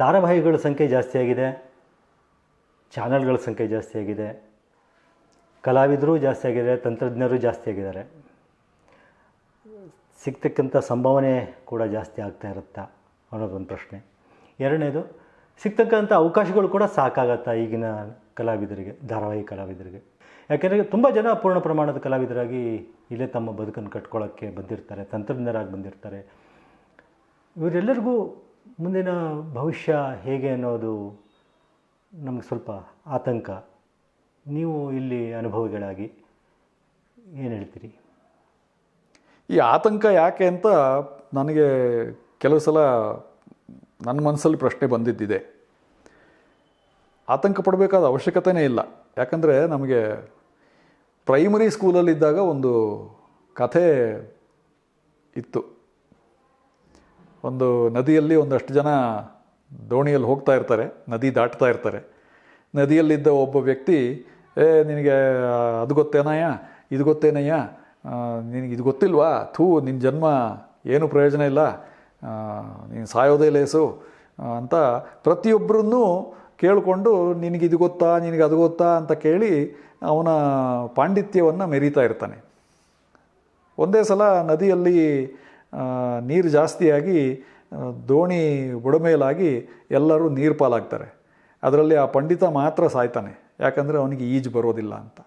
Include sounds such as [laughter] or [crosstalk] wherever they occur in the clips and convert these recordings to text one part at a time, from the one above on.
ಧಾರಾವಾಹಿಗಳ ಸಂಖ್ಯೆ ಜಾಸ್ತಿಯಾಗಿದೆ ಚಾನಲ್ಗಳ ಸಂಖ್ಯೆ ಜಾಸ್ತಿಯಾಗಿದೆ ಕಲಾವಿದರು ಜಾಸ್ತಿ ಆಗಿದೆ, ತಂತ್ರಜ್ಞರು ಜಾಸ್ತಿ ಆಗಿದ್ದಾರೆ. ಸಿಗ್ತಕ್ಕಂಥ ಸಂಭಾವನೆ ಕೂಡ ಜಾಸ್ತಿ ಆಗ್ತಾ ಇರುತ್ತಾ ಅನ್ನೋದೊಂದು ಪ್ರಶ್ನೆ. ಎರಡನೇದು, ಸಿಗ್ತಕ್ಕಂಥ ಅವಕಾಶಗಳು ಕೂಡ ಸಾಕಾಗತ್ತಾ ಈಗಿನ ಕಲಾವಿದರಿಗೆ, ಧಾರಾವಾಹಿ ಕಲಾವಿದರಿಗೆ? ಯಾಕೆಂದರೆ ತುಂಬ ಜನ ಪೂರ್ಣ ಪ್ರಮಾಣದ ಕಲಾವಿದರಾಗಿ ಇಲ್ಲೇ ತಮ್ಮ ಬದುಕನ್ನು ಕಟ್ಕೊಳ್ಳೋಕ್ಕೆ ಬಂದಿರ್ತಾರೆ, ತಂತ್ರಜ್ಞರಾಗಿ ಬಂದಿರ್ತಾರೆ. ಇವರೆಲ್ಲರಿಗೂ ಮುಂದಿನ ಭವಿಷ್ಯ ಹೇಗೆ ಅನ್ನೋದು ನಮಗೆ ಸ್ವಲ್ಪ ಆತಂಕ. ನೀವು ಇಲ್ಲಿ ಅನುಭವಿಗಳಾಗಿ ಏನು ಹೇಳ್ತೀರಿ? ಈ ಆತಂಕ ಯಾಕೆ ಅಂತ ನನಗೆ ಕೆಲವು ಸಲ ನನ್ನ ಮನಸ್ಸಲ್ಲಿ ಪ್ರಶ್ನೆ ಬಂದಿದ್ದಿದೆ. ಆತಂಕ ಪಡಬೇಕಾದ ಅವಶ್ಯಕತೆನೇ ಇಲ್ಲ. ಯಾಕಂದರೆ ನಮಗೆ ಪ್ರೈಮರಿ ಸ್ಕೂಲಲ್ಲಿದ್ದಾಗ ಒಂದು ಕಥೆ ಇತ್ತು. ಒಂದು ನದಿಯಲ್ಲಿ ಒಂದಷ್ಟು ಜನ ದೋಣಿಯಲ್ಲಿ ಹೋಗ್ತಾ ಇರ್ತಾರೆ, ನದಿ ದಾಟ್ತಾ ಇರ್ತಾರೆ. ನದಿಯಲ್ಲಿದ್ದ ಒಬ್ಬ ವ್ಯಕ್ತಿ, ಏ, ನಿನಗೆ ಅದು ಗೊತ್ತೇನಯ್ಯ? ಇದು ಗೊತ್ತೇನಯ್ಯ? ನಿನಗೆ ಇದು ಗೊತ್ತಿಲ್ವಾ? ಥೂ ನಿನ್ನ ಜನ್ಮ ಏನು ಪ್ರಯೋಜನ ಇಲ್ಲ? ನೀನು ಸಾಯೋದೇ ಲೇಸು. ಅಂತ ಪ್ರತಿಯೊಬ್ಬರನ್ನೂ ಕೇಳಿಕೊಂಡು ಇದು ಗೊತ್ತಾ? ನಿನಗೆ ಅದು ಗೊತ್ತಾ? ಅಂತ ಕೇಳಿ ಅವನ ಪಾಂಡಿತ್ಯವನ್ನು ಮೆರೀತಾ ಇರ್ತಾನೆ. ಒಂದೇ ಸಲ ನದಿಯಲ್ಲಿ ನೀರು ಜಾಸ್ತಿಯಾಗಿ ದೋಣಿ ಬುಡಮೇಲಾಗಿ ಎಲ್ಲರೂ ನೀರು ಪಾಲಾಗ್ತಾರೆ. ಅದರಲ್ಲಿ ಆ ಪಂಡಿತ ಮಾತ್ರ ಸಾಯ್ತಾನೆ. ಯಾಕಂದರೆ ಅವನಿಗೆ ಈಜು ಬರೋದಿಲ್ಲ ಅಂತ.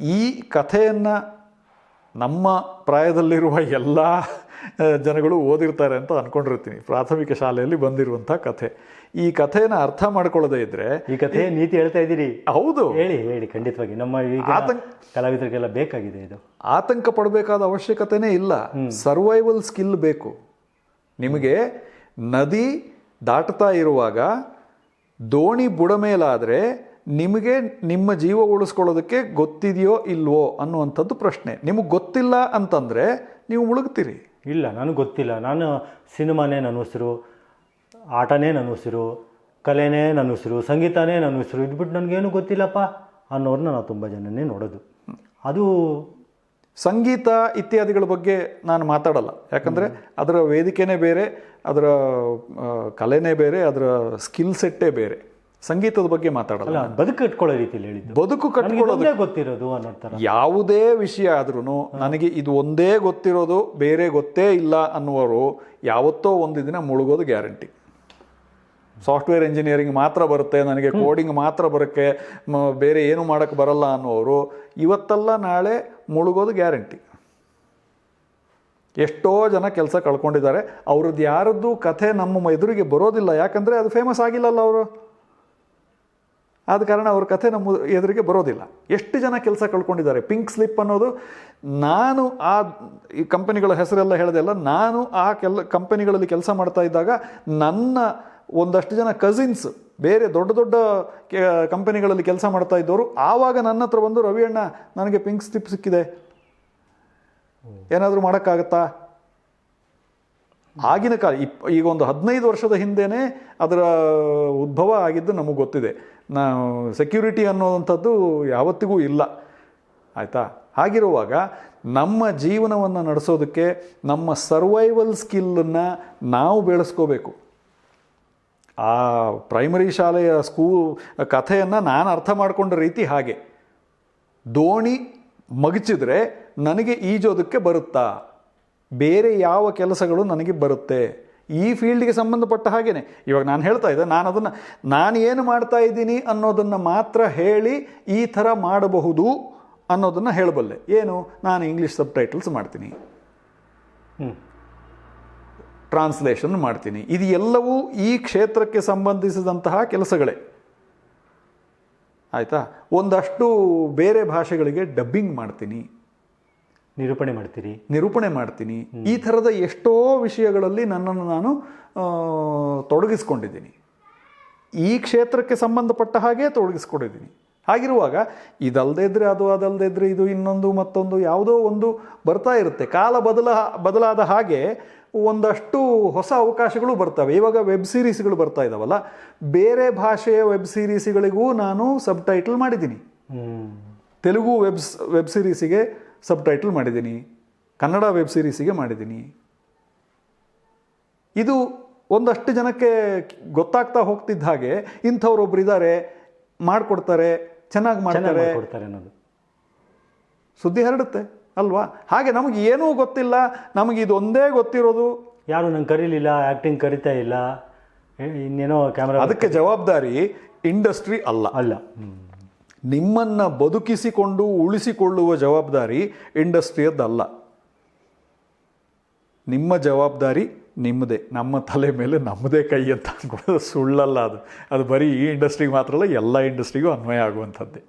ಈ ಕಥೆಯನ್ನು ನಮ್ಮ ಪ್ರಾಯದಲ್ಲಿರುವ ಎಲ್ಲ ಜನಗಳು ಓದಿರ್ತಾರೆ ಅಂತ ಅಂದ್ಕೊಂಡಿರ್ತೀನಿ ಪ್ರಾಥಮಿಕ ಶಾಲೆಯಲ್ಲಿ ಬಂದಿರುವಂಥ ಕಥೆ. ಈ ಕಥೆಯನ್ನು ಅರ್ಥ ಮಾಡ್ಕೊಳ್ಳದೆ ಇದ್ದರೆ ಈ ಕಥೆ ನೀತಿ ಹೇಳ್ತಾ ಇದ್ದೀರಿ. ಹೌದು. ಹೇಳಿ ಹೇಳಿ ಖಂಡಿತವಾಗಿ. ನಮ್ಮ ಈಗ ಆತಂಕ- ಕಲಾವಿದರಿಗೆಲ್ಲ ಬೇಕಾಗಿದೆ ಇದು. ಆತಂಕ ಪಡಬೇಕಾದ ಅವಶ್ಯಕತೆನೇ ಇಲ್ಲ. ಸರ್ವೈವಲ್ ಸ್ಕಿಲ್ ಬೇಕು. ನಿಮಗೆ ನದಿ ದಾಟ್ತಾ ಇರುವಾಗ ದೋಣಿ ಬುಡ ಮೇಲಾದರೆ ನಿಮಗೆ ನಿಮ್ಮ ಜೀವ ಉಳಿಸ್ಕೊಳ್ಳೋದಕ್ಕೆ ಗೊತ್ತಿದೆಯೋ ಇಲ್ವೋ ಅನ್ನುವಂಥದ್ದು ಪ್ರಶ್ನೆ. ನಿಮಗೆ ಗೊತ್ತಿಲ್ಲ ಅಂತಂದರೆ ನೀವು ಮುಳುಗ್ತೀರಿ. ಇಲ್ಲ ನನಗೆ ಗೊತ್ತಿಲ್ಲ. ನಾನು ಸಿನಿಮಾನೇ ನನ್ನ ಉಸಿರು ಆಟನೇ ನನ್ನ ಉಸಿರು ಕಲೆನೇ ನನ್ನ ಉಸಿರು ಸಂಗೀತನೇ ನನ್ನ ಉಸಿರು. ಇದ್ಬಿಟ್ಟು ನನಗೇನು ಗೊತ್ತಿಲ್ಲಪ್ಪ ಅನ್ನೋರನ್ನ ನಾವು ತುಂಬ ಜನನೇ ನೋಡೋದು. ಅದು ಸಂಗೀತ ಇತ್ಯಾದಿಗಳ ಬಗ್ಗೆ ನಾನು ಮಾತಾಡಲ್ಲ. ಯಾಕಂದರೆ ಅದರ ವೇದಿಕೆನೇ ಬೇರೆ ಅದರ ಕಲೆನೇ ಬೇರೆ ಅದರ ಸ್ಕಿಲ್ ಸೆಟ್ಟೇ ಬೇರೆ. ಸಂಗೀತದ ಬಗ್ಗೆ ಮಾತಾಡಲ್ಲ ಬದುಕು ಕಟ್ಕೊಳ್ಳೋ ರೀತಿಯಲ್ಲಿ ಹೇಳಿದ್ದು. ಬದುಕು ಕಟ್ಕೊಳ್ಳೋದು ಗೊತ್ತಿರೋದು ಅನ್ನೋ ಥರ. ಯಾವುದೇ ವಿಷಯ ಆದ್ರೂ ನನಗೆ ಇದು ಒಂದೇ ಗೊತ್ತಿರೋದು ಬೇರೆ ಗೊತ್ತೇ ಇಲ್ಲ ಅನ್ನುವರು ಯಾವತ್ತೋ ಒಂದು ದಿನ ಮುಳುಗೋದು ಗ್ಯಾರಂಟಿ. ಸಾಫ್ಟ್ವೇರ್ ಇಂಜಿನಿಯರಿಂಗ್ ಮಾತ್ರ ಬರುತ್ತೆ ನನಗೆ ಕೋಡಿಂಗ್ ಮಾತ್ರ ಬರೋಕ್ಕೆ ಬೇರೆ ಏನು ಮಾಡೋಕ್ಕೆ ಬರಲ್ಲ ಅನ್ನೋರು ಇವತ್ತಲ್ಲ ನಾಳೆ ಮುಳುಗೋದು ಗ್ಯಾರಂಟಿ. ಎಷ್ಟೋ ಜನ ಕೆಲಸ ಕಳ್ಕೊಂಡಿದ್ದಾರೆ ಅವ್ರದ್ದು ಯಾರದ್ದು ಕಥೆ ನಮ್ಮ ಎದುರಿಗೆ ಬರೋದಿಲ್ಲ ಯಾಕಂದರೆ ಅದು ಫೇಮಸ್ ಆಗಿಲ್ಲಲ್ಲ ಅವರು. ಆದ ಕಾರಣ ಅವ್ರ ಕಥೆ ನಮ್ಮ ಎದುರಿಗೆ ಬರೋದಿಲ್ಲ. ಎಷ್ಟು ಜನ ಕೆಲಸ ಕಳ್ಕೊಂಡಿದ್ದಾರೆ? ಪಿಂಕ್ ಸ್ಲಿಪ್ ಅನ್ನೋದು ನಾನು ಆ ಈ ಕಂಪನಿಗಳ ಹೆಸರೆಲ್ಲ ಹೇಳಿದೆಲ್ಲ ನಾನು ಆ ಕೆಲ, ಕಂಪನಿಗಳಲ್ಲಿ ಕೆಲಸ ಮಾಡ್ತಾ ಇದ್ದಾಗ ನನ್ನ ಒಂದಷ್ಟು ಜನ ಕಸಿನ್ಸ್ ಬೇರೆ ದೊಡ್ಡ ದೊಡ್ಡ ಕಂಪನಿಗಳಲ್ಲಿ ಕೆಲಸ ಮಾಡ್ತಾ ಇದ್ದವರು ಆವಾಗ ನನ್ನ ಹತ್ರ ಬಂದು, ರವಿ ಅಣ್ಣ, ನನಗೆ ಪಿಂಕ್ ಸ್ಲಿಪ್ ಸಿಕ್ಕಿದೆ. ಏನಾದರೂ ಮಾಡೋಕ್ಕಾಗತ್ತಾ? ಆಗಿನ ಕಾಲ, ಇಪ್, ಈಗ ಒಂದು ಹದಿನೈದು ವರ್ಷದ ಹಿಂದೆಯೇ ಅದರ ಉದ್ಭವ ಆಗಿದ್ದು ನಮಗೆ ಗೊತ್ತಿದೆ. ನಾವು ಸೆಕ್ಯೂರಿಟಿ ಅನ್ನೋವಂಥದ್ದು ಯಾವತ್ತಿಗೂ ಇಲ್ಲ. ಆಯಿತಾ? ಹಾಗಿರುವಾಗ ನಮ್ಮ ಜೀವನವನ್ನು ನಡೆಸೋದಕ್ಕೆ ನಮ್ಮ ಸರ್ವೈವಲ್ ಸ್ಕಿಲ್ಲನ್ನು ನಾವು ಬೆಳೆಸ್ಕೋಬೇಕು. ಆ ಪ್ರೈಮರಿ ಶಾಲೆಯ ಸ್ಕೂ ಕಥೆಯನ್ನು ನಾನು ಅರ್ಥ ಮಾಡಿಕೊಂಡ ರೀತಿ ಹಾಗೆ. ದೋಣಿ ಮಗಚಿದ್ರೆ ನನಗೆ ಈಜೋದಕ್ಕೆ ಬರುತ್ತಾ? ಬೇರೆ ಯಾವ ಕೆಲಸಗಳು ನನಗೆ ಬರುತ್ತೆ? ಈ ಫೀಲ್ಡ್ಗೆ ಸಂಬಂಧಪಟ್ಟ ಹಾಗೇನೆ. ಇವಾಗ ನಾನು ಹೇಳ್ತಾ ಇದ್ದೆ ನಾನು ಅದನ್ನು ನಾನು ಏನು ಮಾಡ್ತಾ ಇದ್ದೀನಿ ಅನ್ನೋದನ್ನು ಮಾತ್ರ ಹೇಳಿ ಈ ಥರ ಮಾಡಬಹುದು ಅನ್ನೋದನ್ನು ಹೇಳಬಲ್ಲೆ. ಏನು? ನಾನು ಇಂಗ್ಲೀಷ್ ಸಬ್ ಟೈಟಲ್ಸ್ ಮಾಡ್ತೀನಿ ಟ್ರಾನ್ಸ್ಲೇಷನ್ ಮಾಡ್ತೀನಿ. ಇದು ಎಲ್ಲವೂ ಈ ಕ್ಷೇತ್ರಕ್ಕೆ ಸಂಬಂಧಿಸಿದಂತಹ ಕೆಲಸಗಳೇ. ಆಯಿತಾ? ಒಂದಷ್ಟು ಬೇರೆ ಭಾಷೆಗಳಿಗೆ ಡಬ್ಬಿಂಗ್ ಮಾಡ್ತೀನಿ. ನಿರೂಪಣೆ ಮಾಡ್ತೀರಿ? ನಿರೂಪಣೆ ಮಾಡ್ತೀನಿ. ಈ ಥರದ ಎಷ್ಟೋ ವಿಷಯಗಳಲ್ಲಿ ನನ್ನನ್ನು ನಾನು ತೊಡಗಿಸ್ಕೊಂಡಿದ್ದೀನಿ. ಈ ಕ್ಷೇತ್ರಕ್ಕೆ ಸಂಬಂಧಪಟ್ಟ ಹಾಗೆ ತೊಡಗಿಸ್ಕೊಂಡಿದ್ದೀನಿ. ಹಾಗಿರುವಾಗ ಇದಲ್ಲದೇ ಇದ್ರೆ ಅದು ಅದಲ್ಲದೇ ಇದ್ರೆ ಇದು ಇನ್ನೊಂದು ಮತ್ತೊಂದು ಯಾವುದೋ ಒಂದು ಬರ್ತಾ ಇರುತ್ತೆ. ಕಾಲ ಬದಲ ಬದಲಾದ ಹಾಗೆ ಒಂದಷ್ಟು ಹೊಸ ಅವಕಾಶಗಳು ಬರ್ತವೆ. ಇವಾಗ ವೆಬ್ ಸೀರೀಸ್ಗಳು ಬರ್ತಾ ಇದ್ದಾವಲ್ಲ ಬೇರೆ ಭಾಷೆಯ ವೆಬ್ ಸೀರೀಸ್ಗಳಿಗೂ ನಾನು ಸಬ್ ಟೈಟಲ್ ಮಾಡಿದ್ದೀನಿ ತೆಲುಗು ವೆಬ್ಸ್ ವೆಬ್ ಸೀರೀಸಿಗೆ ಸಬ್ ಟೈಟಲ್ ಮಾಡಿದ್ದೀನಿ. ಕನ್ನಡ ವೆಬ್ ಸೀರೀಸಿಗೆ ಮಾಡಿದ್ದೀನಿ. ಇದು ಒಂದಷ್ಟು ಜನಕ್ಕೆ ಗೊತ್ತಾಗ್ತಾ ಹೋಗ್ತಿದ್ದ ಹಾಗೆ ಇಂಥವ್ರೊಬ್ರು ಇದ್ದಾರೆ ಮಾಡಿಕೊಡ್ತಾರೆ ಚೆನ್ನಾಗಿ ಮಾಡ್ತಾರೆ. ಅನ್ನೋದು. ಸುದ್ದಿ ಹರಡುತ್ತೆ ಅಲ್ವಾ? ಹಾಗೆ ನಮಗೆ ಏನೂ ಗೊತ್ತಿಲ್ಲ ನಮಗೆ ಇದೊಂದೇ ಗೊತ್ತಿರೋದು. ಯಾರು ನಂಗೆ ಕರೀಲಿಲ್ಲ ಆ್ಯಕ್ಟಿಂಗ್ ಕರಿತಾ ಇಲ್ಲ ಇನ್ನೇನೋ ಕ್ಯಾಮ್ರಾ ಅದಕ್ಕೆ ಜವಾಬ್ದಾರಿ ಇಂಡಸ್ಟ್ರಿ ಅಲ್ಲ. ಅಲ್ಲ. ನಿಮ್ಮನ್ನು ಬದುಕಿಸಿಕೊಂಡು ಉಳಿಸಿಕೊಳ್ಳುವ ಜವಾಬ್ದಾರಿ ಇಂಡಸ್ಟ್ರಿಯದ್ದಲ್ಲ. ನಿಮ್ಮ ಜವಾಬ್ದಾರಿ ನಿಮ್ಮದೇ, ನಮ್ಮ ತಲೆ ಮೇಲೆ ನಮ್ಮದೇ ಕೈ ಅಂತ ಅಂದ್ಕೊಳ್ಳೋದು ಸುಳ್ಳಲ್ಲ ಅದು. ಅದು ಬರೀ ಈ ಇಂಡಸ್ಟ್ರಿಗೆ ಮಾತ್ರ ಅಲ್ಲ, ಎಲ್ಲ ಇಂಡಸ್ಟ್ರಿಗೂ ಅನ್ವಯ ಆಗುವಂಥದ್ದೇ.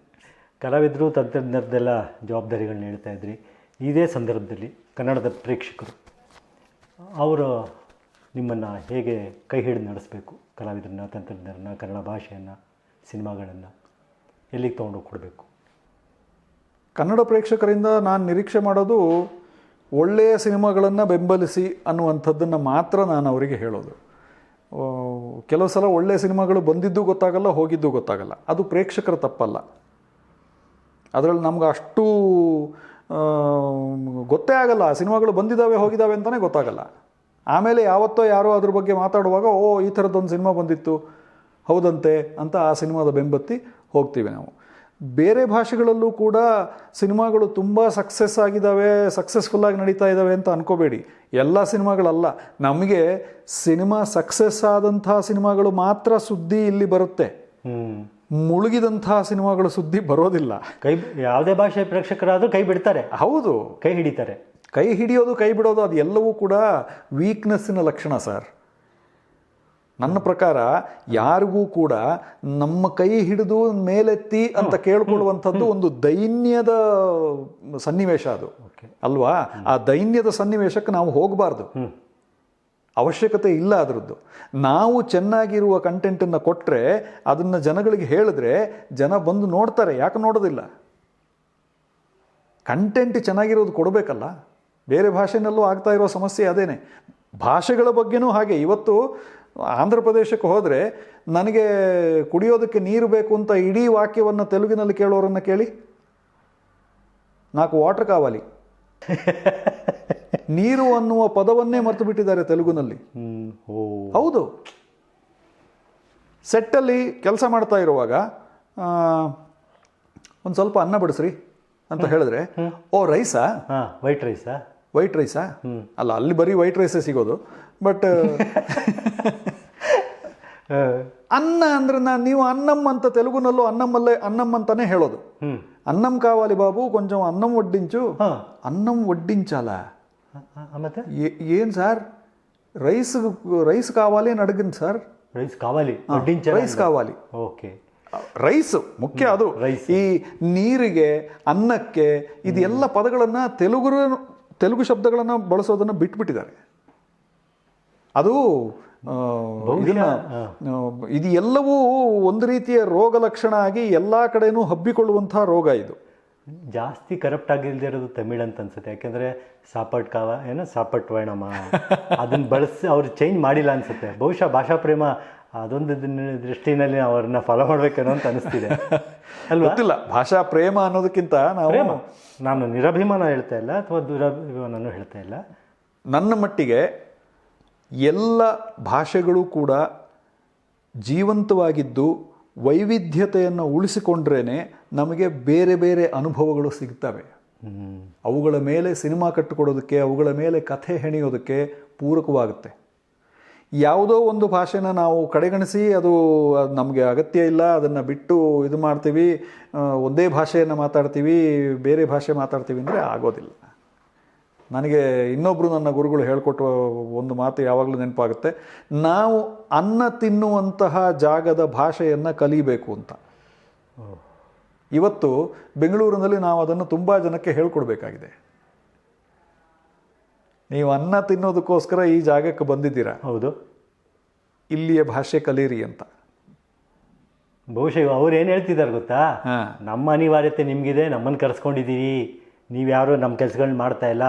ಕಲಾವಿದರು ತಂತ್ರಜ್ಞರದ್ದೆಲ್ಲ ಜವಾಬ್ದಾರಿಗಳನ್ನ ಹೇಳ್ತಾ ಇದ್ರಿ. ಇದೇ ಸಂದರ್ಭದಲ್ಲಿ ಕನ್ನಡದ ಪ್ರೇಕ್ಷಕರು, ಅವರು ನಿಮ್ಮನ್ನು ಹೇಗೆ ಕೈ ಹಿಡಿದು ನಡೆಸಬೇಕು, ಕಲಾವಿದರನ್ನ ತಂತ್ರಜ್ಞರನ್ನ ಕನ್ನಡ ಭಾಷೆಯನ್ನು, ಸಿನಿಮಾಗಳನ್ನು? ಎಲ್ಲಿಗೆ ತೊಗೊಂಡೋಗಿ ಕೊಡಬೇಕು? ಕನ್ನಡ ಪ್ರೇಕ್ಷಕರಿಂದ ನಾನು ನಿರೀಕ್ಷೆ ಮಾಡೋದು ಒಳ್ಳೆಯ ಸಿನಿಮಾಗಳನ್ನು ಬೆಂಬಲಿಸಿ ಅನ್ನುವಂಥದ್ದನ್ನು ಮಾತ್ರ ನಾನು ಅವರಿಗೆ ಹೇಳೋದು. ಕೆಲವು ಸಲ ಒಳ್ಳೆಯ ಸಿನಿಮಾಗಳು ಬಂದಿದ್ದು ಗೊತ್ತಾಗಲ್ಲ, ಹೋಗಿದ್ದು ಗೊತ್ತಾಗಲ್ಲ. ಅದು ಪ್ರೇಕ್ಷಕರ ತಪ್ಪಲ್ಲ. ಅದರಲ್ಲಿ ನಮ್ಗೆ ಅಷ್ಟು ಗೊತ್ತೇ ಆಗಲ್ಲ. ಸಿನಿಮಾಗಳು ಬಂದಿದ್ದಾವೆ, ಹೋಗಿದ್ದಾವೆ ಅಂತಲೇ ಗೊತ್ತಾಗಲ್ಲ. ಆಮೇಲೆ ಯಾವತ್ತೋ ಯಾರೋ ಅದ್ರ ಬಗ್ಗೆ ಮಾತಾಡುವಾಗ, ಓ, ಈ ಥರದ್ದೊಂದು ಸಿನಿಮಾ ಬಂದಿತ್ತು, ಹೌದಂತೆ ಅಂತ ಆ ಸಿನಿಮಾದ ಬೆಂಬತ್ತಿ ಹೋಗ್ತೀವಿ ನಾವು. ಬೇರೆ ಭಾಷೆಗಳಲ್ಲೂ ಕೂಡ ಸಿನಿಮಾಗಳು ತುಂಬ ಸಕ್ಸಸ್ ಆಗಿದ್ದಾವೆ ಸಕ್ಸಸ್ಫುಲ್ಲಾಗಿ ನಡೀತಾ ಇದ್ದಾವೆ ಅಂತ ಅನ್ಕೋಬೇಡಿ. ಎಲ್ಲ ಸಿನಿಮಾಗಳಲ್ಲ. ನಮಗೆ ಸಿನಿಮಾ ಸಕ್ಸಸ್ ಆದಂಥ ಸಿನಿಮಾಗಳು ಮಾತ್ರ ಸುದ್ದಿ ಇಲ್ಲಿ ಬರುತ್ತೆ. ಮುಳುಗಿದಂತಹ ಸಿನಿಮಾಗಳು ಸುದ್ದಿ ಬರೋದಿಲ್ಲ. ಕೈ ಯಾವುದೇ ಭಾಷೆ ಪ್ರೇಕ್ಷಕರಾದರೂ ಕೈ ಬಿಡ್ತಾರೆ. ಹೌದು. ಕೈ ಹಿಡಿತಾರೆ. ಕೈ ಹಿಡಿಯೋದು ಕೈ ಬಿಡೋದು ಅದು ಎಲ್ಲವೂ ಕೂಡ ವೀಕ್ನೆಸ್ಸಿನ ಲಕ್ಷಣ ಸರ್ ನನ್ನ ಪ್ರಕಾರ ಯಾರಿಗೂ ಕೂಡ ನಮ್ಮ ಕೈ ಹಿಡಿದು ಮೇಲೆತ್ತಿ ಅಂತ ಕೇಳ್ಕೊಳ್ಳುವಂಥದ್ದು ಒಂದು ದೈನ್ಯದ ಸನ್ನಿವೇಶ ಅದು. ಓಕೆ. ಅಲ್ವಾ? ಆ ದೈನ್ಯದ ಸನ್ನಿವೇಶಕ್ಕೆ ನಾವು ಹೋಗಬಾರ್ದು. ಅವಶ್ಯಕತೆ ಇಲ್ಲ ಅದರದ್ದು. ನಾವು ಚೆನ್ನಾಗಿರುವ ಕಂಟೆಂಟನ್ನು ಕೊಟ್ಟರೆ ಅದನ್ನು ಜನಗಳಿಗೆ ಹೇಳಿದ್ರೆ ಜನ ಬಂದು ನೋಡ್ತಾರೆ ಯಾಕೆ ನೋಡೋದಿಲ್ಲ? ಕಂಟೆಂಟ್ ಚೆನ್ನಾಗಿರೋದು ಕೊಡಬೇಕಲ್ಲ. ಬೇರೆ ಭಾಷೆನಲ್ಲೂ ಆಗ್ತಾ ಇರೋ ಸಮಸ್ಯೆ ಅದೇನೆ. ಭಾಷೆಗಳ ಬಗ್ಗೆನೂ ಹಾಗೆ. ಇವತ್ತು ಆಂಧ್ರ ಪ್ರದೇಶಕ್ಕೆ ಹೋದರೆ ನನಗೆ ಕುಡಿಯೋದಕ್ಕೆ ನೀರು ಬೇಕು ಅಂತ ಇಡೀ ವಾಕ್ಯವನ್ನು ತೆಲುಗಿನಲ್ಲಿ ಕೇಳೋರನ್ನು ಕೇಳಿ. ನಾಲ್ಕು ವಾಟರ್ ಕಾವಾಲಿ. [laughs] ನೀರು ಅನ್ನುವ ಪದವನ್ನೇ ಮರೆತು ಬಿಟ್ಟಿದ್ದಾರೆ ತೆಲುಗುನಲ್ಲಿ. ಓ. ಹೌದು. ಸೆಟ್ಟಲ್ಲಿ ಕೆಲಸ ಮಾಡ್ತಾ ಇರುವಾಗ ಒಂದು ಸ್ವಲ್ಪ ಅನ್ನ ಬಡಿಸ್ರಿ ಅಂತ ಹೇಳಿದ್ರೆ ಓ ರೈಸಾ? ಹಾಂ ವೈಟ್ ರೈಸಾ? ವೈಟ್ ರೈಸಾ? ಅಲ್ಲ ಅಲ್ಲಿ ಬರೀ ವೈಟ್ ರೈಸೇ ಸಿಗೋದು. ಬಟ್ అన్న అందరి నీవు అన్నం అంత తెలుగునలో అన్నమ్మల్లే అన్నం అంతానే హేళోదు అన్నం కావాలి బాబు కొంచెం అన్నం వడ్డించు అన్నం వడ్డించాలా ఏం సార్ రైస్ రైస్ కావాలి అని అడిగింది సార్ రైస్ కావాలి రైస్ కావాలి ఓకే ರೈಸ್ ಮುಖ್ಯ ಅದು. ಈ ನೀರಿಗೆ ಅನ್ನಕ್ಕೆ ಇದೆಲ್ಲ ಪದಗಳನ್ನು ತೆಲುಗು ತೆಲುಗು ಶಬ್ದಗಳನ್ನು ಬಳಸೋದನ್ನು ಬಿಟ್ಬಿಟ್ಟಿದ್ದಾರೆ. ಅದು ಇದನ್ನ ಇದು ಎಲ್ಲವೂ ಒಂದು ರೀತಿಯ ರೋಗ ಲಕ್ಷಣ ಆಗಿ ಎಲ್ಲ ಕಡೆನೂ ಹಬ್ಬಿಕೊಳ್ಳುವಂತಹ ರೋಗ ಇದು. ಜಾಸ್ತಿ ಕರಪ್ಟ್ ಆಗಿಲ್ಲದೆ ಇರೋದು ತಮಿಳ್ ಅಂತ ಅನ್ಸುತ್ತೆ. ಯಾಕೆಂದ್ರೆ ಸಾಪಟ್ ಕಾವ ಏನೋ? ಸಾಪಟ್ ವರ್ಣಮ. ಅದನ್ನ ಬಳಸಿ ಅವ್ರು ಚೇಂಜ್ ಮಾಡಿಲ್ಲ ಅನ್ಸುತ್ತೆ. ಬಹುಶಃ ಭಾಷಾ ಪ್ರೇಮ ಅದೊಂದು ದೃಷ್ಟಿನಲ್ಲಿ ಅವ್ರನ್ನ ಫಾಲೋ ಮಾಡ್ಬೇಕೇನೋ ಅಂತ ಅನಿಸ್ತಿದೆ. ಗೊತ್ತಿಲ್ಲ. ಭಾಷಾ ಪ್ರೇಮ ಅನ್ನೋದಕ್ಕಿಂತ ನಾವು ನಾನು ನಿರಭಿಮಾನ ಹೇಳ್ತಾ ಇಲ್ಲ ಅಥವಾ ದುರಭಿಮಾನನೂ ಹೇಳ್ತಾ ಇಲ್ಲ. ನನ್ನ ಮಟ್ಟಿಗೆ ಎಲ್ಲ ಭಾಷೆಗಳು ಕೂಡ ಜೀವಂತವಾಗಿದ್ದು ವೈವಿಧ್ಯತೆಯನ್ನು ಉಳಿಸಿಕೊಂಡ್ರೇ ನಮಗೆ ಬೇರೆ ಬೇರೆ ಅನುಭವಗಳು ಸಿಗ್ತವೆ. ಅವುಗಳ ಮೇಲೆ ಸಿನಿಮಾ ಕಟ್ಟಿಕೊಡೋದಕ್ಕೆ ಅವುಗಳ ಮೇಲೆ ಕಥೆ ಹೆಣೆಯೋದಕ್ಕೆ ಪೂರಕವಾಗುತ್ತೆ. ಯಾವುದೋ ಒಂದು ಭಾಷೆನ ನಾವು ಕಡೆಗಣಿಸಿ ಅದು ನಮಗೆ ಅಗತ್ಯ ಇಲ್ಲ ಅದನ್ನು ಬಿಟ್ಟು ಇದು ಮಾಡ್ತೀವಿ ಒಂದೇ ಭಾಷೆಯನ್ನು ಮಾತಾಡ್ತೀವಿ ಬೇರೆ ಭಾಷೆ ಮಾತಾಡ್ತೀವಿ ಅಂದರೆ ಆಗೋದಿಲ್ಲ. ನನಗೆ ಇನ್ನೊಬ್ಬರು ನನ್ನ ಗುರುಗಳು ಹೇಳಿಕೊಟ್ಟ ಒಂದು ಮಾತು ಯಾವಾಗಲೂ ನೆನಪಾಗುತ್ತೆ. ನಾವು ಅನ್ನ ತಿನ್ನುವಂತಹ ಜಾಗದ ಭಾಷೆಯನ್ನು ಕಲಿಬೇಕು ಅಂತ. ಇವತ್ತು ಬೆಂಗಳೂರಿನಲ್ಲಿ ನಾವು ಅದನ್ನು ತುಂಬ ಜನಕ್ಕೆ ಹೇಳ್ಕೊಡ್ಬೇಕಾಗಿದೆ. ನೀವು ಅನ್ನ ತಿನ್ನೋದಕ್ಕೋಸ್ಕರ ಈ ಜಾಗಕ್ಕೆ ಬಂದಿದ್ದೀರಾ? ಹೌದು. ಇಲ್ಲಿಯ ಭಾಷೆ ಕಲೀರಿ ಅಂತ. ಬಹುಶಃ ಅವ್ರು ಏನು ಹೇಳ್ತಿದ್ದಾರೆ ಗೊತ್ತಾ. ನಮ್ಮ ಅನಿವಾರ್ಯತೆ ನಿಮಗಿದೆ ನಮ್ಮನ್ನು ಕರೆಸ್ಕೊಂಡಿದ್ದೀರಿ ನೀವ್ಯಾರು ನಮ್ಮ ಕೆಲಸಗಳನ್ನ ಮಾಡ್ತಾ ಇಲ್ಲ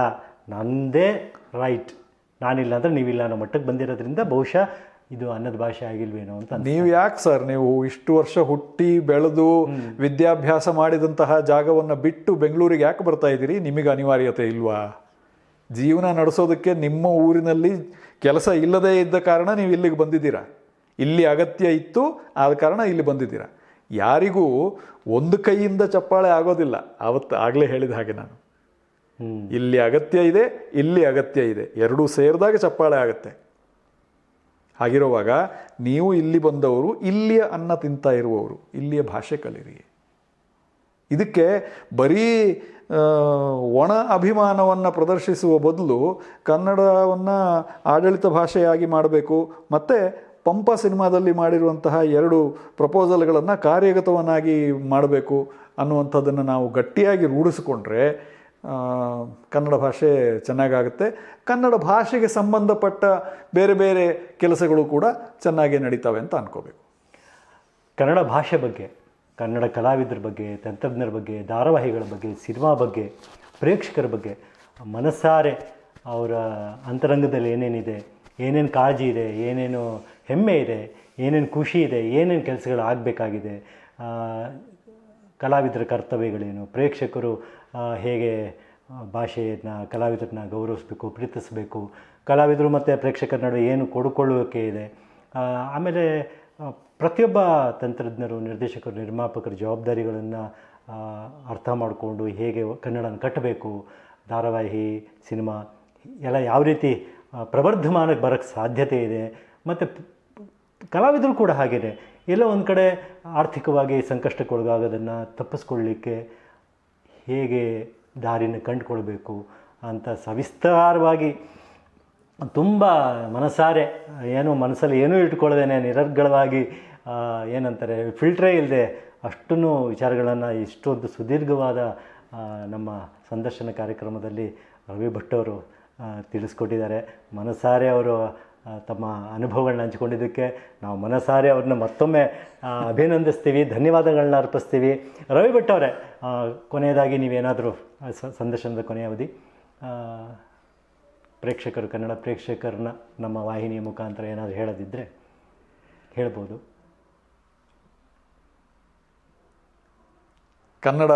ನಂದೇ ರೈಟ್. ನಾನಿಲ್ಲ ಅಂದ್ರೆ ನೀವಿಲ್ಲ ಅನ್ನೋ ಮಟ್ಟಕ್ಕೆ ಬಂದಿರೋದ್ರಿಂದ ಬಹುಶಃ ಇದು ಅನ್ನದ ಭಾಷೆ ಆಗಿಲ್ವೇನೋ ಅಂತ ನೀವು ಯಾಕೆ ಸರ್ ನೀವು ಇಷ್ಟು ವರ್ಷ ಹುಟ್ಟಿ ಬೆಳೆದು ವಿದ್ಯಾಭ್ಯಾಸ ಮಾಡಿದಂತಹ ಜಾಗವನ್ನು ಬಿಟ್ಟು ಬೆಂಗಳೂರಿಗೆ ಯಾಕೆ ಬರ್ತಾ ಇದ್ದೀರಿ? ನಿಮಗೆ ಅನಿವಾರ್ಯತೆ ಇಲ್ವಾ? ಜೀವನ ನಡೆಸೋದಕ್ಕೆ ನಿಮ್ಮ ಊರಿನಲ್ಲಿ ಕೆಲಸ ಇಲ್ಲದೇ ಇದ್ದ ಕಾರಣ ನೀವು ಇಲ್ಲಿಗೆ ಬಂದಿದ್ದೀರಾ? ಇಲ್ಲಿ ಅಗತ್ಯ ಇತ್ತು ಆದ ಕಾರಣ ಇಲ್ಲಿ ಬಂದಿದ್ದೀರಾ? ಯಾರಿಗೂ ಒಂದು ಕೈಯಿಂದ ಚಪ್ಪಾಳೆ ಆಗೋದಿಲ್ಲ. ಅವತ್ತು ಆಗಲೇ ಹೇಳಿದ ಹಾಗೆ ನಾನು. ಇಲ್ಲಿ ಅಗತ್ಯ ಇದೆ ಇಲ್ಲಿ ಅಗತ್ಯ ಇದೆ. ಎರಡೂ ಸೇರಿದಾಗ ಚಪ್ಪಾಳೆ ಆಗುತ್ತೆ. ಹಾಗಿರುವಾಗ ನೀವು ಇಲ್ಲಿ ಬಂದವರು ಇಲ್ಲಿಯ ಅನ್ನ ತಿಂತಾ ಇರುವವರು ಇಲ್ಲಿಯ ಭಾಷೆ ಕಲಿರಿ. ಇದಕ್ಕೆ ಬರೀ ಒಣ ಅಭಿಮಾನವನ್ನು ಪ್ರದರ್ಶಿಸುವ ಬದಲು ಕನ್ನಡವನ್ನು ಆಡಳಿತ ಭಾಷೆಯಾಗಿ ಮಾಡಬೇಕು. ಮತ್ತು ಪಂಪ ಸಿನಿಮಾದಲ್ಲಿ ಮಾಡಿರುವಂತಹ ಎರಡು ಪ್ರಪೋಸಲ್ಗಳನ್ನು ಕಾರ್ಯಗತವನ್ನಾಗಿ ಮಾಡಬೇಕು ಅನ್ನುವಂಥದ್ದನ್ನು ನಾವು ಗಟ್ಟಿಯಾಗಿ ರೂಢಿಸಿಕೊಂಡ್ರೆ ಕನ್ನಡ ಭಾಷೆ ಚೆನ್ನಾಗಾಗುತ್ತೆ. ಕನ್ನಡ ಭಾಷೆಗೆ ಸಂಬಂಧಪಟ್ಟ ಬೇರೆ ಬೇರೆ ಕೆಲಸಗಳು ಕೂಡ ಚೆನ್ನಾಗಿ ನಡೀತವೆ ಅಂತ ಅನ್ಕೋಬೇಕು. ಕನ್ನಡ ಭಾಷೆ ಬಗ್ಗೆ ಕನ್ನಡ ಕಲಾವಿದರ ಬಗ್ಗೆ, ತಂತ್ರಜ್ಞರ ಬಗ್ಗೆ, ಧಾರಾವಾಹಿಗಳ ಬಗ್ಗೆ, ಸಿನಿಮಾ ಬಗ್ಗೆ, ಪ್ರೇಕ್ಷಕರ ಬಗ್ಗೆ ಮನಸ್ಸಾರೆ ಅವರ ಅಂತರಂಗದಲ್ಲಿ ಏನೇನಿದೆ, ಏನೇನು ಕಾಳಜಿ ಇದೆ, ಏನೇನು ಹೆಮ್ಮೆ ಇದೆ, ಏನೇನು ಖುಷಿ ಇದೆ, ಏನೇನು ಕೆಲಸಗಳು ಆಗಬೇಕಾಗಿದೆ ಕಲಾವಿದರ ಕರ್ತವ್ಯಗಳೇನು, ಪ್ರೇಕ್ಷಕರು ಹೇಗೆ ಭಾಷೆಯನ್ನು, ಕಲಾವಿದರನ್ನ ಗೌರವಿಸಬೇಕು, ಪ್ರೀತಿಸಬೇಕು, ಕಲಾವಿದರು ಮತ್ತು ಪ್ರೇಕ್ಷಕರ ನಡುವೆ ಏನು ಕೊಡುಕೊಳ್ಳುವಿಕೆ ಇದೆ ಆಮೇಲೆ ಪ್ರತಿಯೊಬ್ಬ ತಂತ್ರಜ್ಞರು, ನಿರ್ದೇಶಕರು, ನಿರ್ಮಾಪಕರ ಜವಾಬ್ದಾರಿಗಳನ್ನು ಅರ್ಥ ಮಾಡಿಕೊಂಡು ಹೇಗೆ ಕನ್ನಡನ ಕಟ್ಟಬೇಕು, ಧಾರಾವಾಹಿ, ಸಿನಿಮಾ, ಎಲ್ಲ ಯಾವ ರೀತಿ ಪ್ರವರ್ಧಮಾನಕ್ಕೆ ಬರೋಕ್ಕೆ ಸಾಧ್ಯತೆ ಇದೆ, ಮತ್ತು ಕಲಾವಿದರು ಕೂಡ ಹಾಗಿದೆ ಎಲ್ಲೋ ಒಂದು ಕಡೆ ಆರ್ಥಿಕವಾಗಿ ಸಂಕಷ್ಟಕ್ಕೊಳಗಾಗೋದನ್ನು ತಪ್ಪಿಸ್ಕೊಳ್ಳಿಕ್ಕೆ ಹೇಗೆ ದಾರಿನ ಕಂಡುಕೊಳ್ಬೇಕು ಅಂತ ಸವಿಸ್ತಾರವಾಗಿ ತುಂಬ ಮನಸಾರೆ, ಏನು ಮನಸ್ಸಲ್ಲಿ ಏನೂ ಇಟ್ಕೊಳ್ಳದೇನೆ ನಿರರ್ಗಳವಾಗಿ ಏನಂತಾರೆ ಫಿಲ್ಟ್ರೇ ಇಲ್ಲದೆ ಅಷ್ಟೂ ವಿಚಾರಗಳನ್ನು ಇಷ್ಟೊಂದು ಸುದೀರ್ಘವಾದ ನಮ್ಮ ಸಂದರ್ಶನ ಕಾರ್ಯಕ್ರಮದಲ್ಲಿ ರವಿ ಭಟ್ ಅವರು ತಿಳಿಸ್ಕೊಟ್ಟಿದ್ದಾರೆ. ಮನಸಾರೆ ಅವರು ತಮ್ಮ ಅನುಭವಗಳನ್ನ ಹಂಚಿಕೊಂಡಿದ್ದಕ್ಕೆ ನಾವು ಮನಸಾರೆ ಅವ್ರನ್ನ ಮತ್ತೊಮ್ಮೆ ಅಭಿನಂದಿಸ್ತೀವಿ. ಧನ್ಯವಾದಗಳನ್ನ ಅರ್ಪಿಸ್ತೀವಿ. ರವಿ ಭಟ್ ಅವರೇ ಕೊನೆಯದಾಗಿ ನೀವೇನಾದರೂ ಸಂದರ್ಶನದ ಕೊನೆಯ ಅವಧಿ ಪ್ರೇಕ್ಷಕರು, ಕನ್ನಡ ಪ್ರೇಕ್ಷಕರನ್ನ ನಮ್ಮ ವಾಹಿನಿಯ ಮುಖಾಂತರ ಏನಾದರೂ ಹೇಳದಿದ್ದರೆ ಹೇಳ್ಬೋದು. ಕನ್ನಡ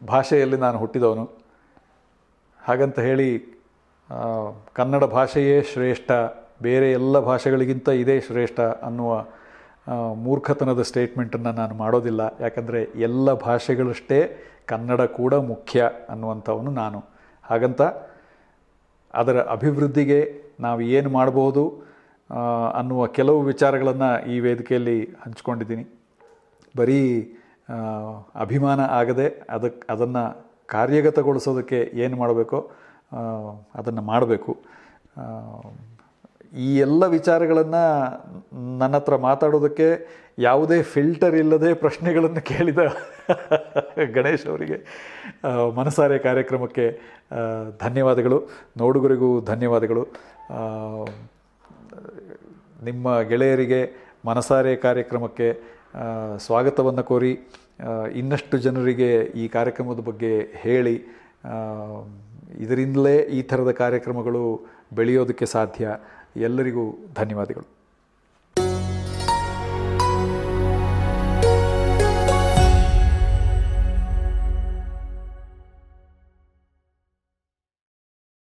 ಭಾಷೆಯಲ್ಲಿ ನಾನು ಹುಟ್ಟಿದವನು. ಹಾಗಂತ ಹೇಳಿ ಕನ್ನಡ ಭಾಷೆಯೇ ಶ್ರೇಷ್ಠ, ಬೇರೆ ಎಲ್ಲ ಭಾಷೆಗಳಿಗಿಂತ ಇದೇ ಶ್ರೇಷ್ಠ ಅನ್ನುವ ಮೂರ್ಖತನದ ಸ್ಟೇಟ್ಮೆಂಟನ್ನು ನಾನು ಮಾಡೋದಿಲ್ಲ. ಯಾಕಂದರೆ ಎಲ್ಲ ಭಾಷೆಗಳಷ್ಟೇ ಕನ್ನಡ ಕೂಡ ಮುಖ್ಯ ಅನ್ನುವಂಥವನು ನಾನು. ಹಾಗಂತ ಅದರ ಅಭಿವೃದ್ಧಿಗೆ ನಾವು ಏನು ಮಾಡಬಹುದು ಅನ್ನುವ ಕೆಲವು ವಿಚಾರಗಳನ್ನು ಈ ವೇದಿಕೆಯಲ್ಲಿ ಹಂಚ್ಕೊಂಡಿದ್ದೀನಿ. ಬರೀ ಅಭಿಮಾನ ಆಗದೆ ಅದಕ್ಕೆ ಅದನ್ನು ಕಾರ್ಯಗತಗೊಳಿಸೋದಕ್ಕೆ ಏನು ಮಾಡಬೇಕೋ? ಅದನ್ನು ಮಾಡಬೇಕು. ಈ ಎಲ್ಲ ವಿಚಾರಗಳನ್ನು ನನ್ನ ಹತ್ರ ಮಾತಾಡೋದಕ್ಕೆ ಯಾವುದೇ ಫಿಲ್ಟರ್ ಇಲ್ಲದೆ ಪ್ರಶ್ನೆಗಳನ್ನು ಕೇಳಿದ [laughs] ಗಣೇಶ್ ಅವರಿಗೆ ಮನಸಾರೆ ಕಾರ್ಯಕ್ರಮಕ್ಕೆ ಧನ್ಯವಾದಗಳು. ನೋಡುಗರಿಗೂ ಧನ್ಯವಾದಗಳು. ನಿಮ್ಮ ಗೆಳೆಯರಿಗೆ ಮನಸಾರೆ ಕಾರ್ಯಕ್ರಮಕ್ಕೆ ಸ್ವಾಗತವನ್ನು ಕೋರಿ ಇನ್ನಷ್ಟು ಜನರಿಗೆ ಈ ಕಾರ್ಯಕ್ರಮದ ಬಗ್ಗೆ ಹೇಳಿ ಇದರಿಂದಲೇ ಈ ಥರದ ಕಾರ್ಯಕ್ರಮಗಳು ಬೆಳೆಯೋದಕ್ಕೆ ಸಾಧ್ಯ. ಎಲ್ಲರಿಗೂ ಧನ್ಯವಾದಗಳು.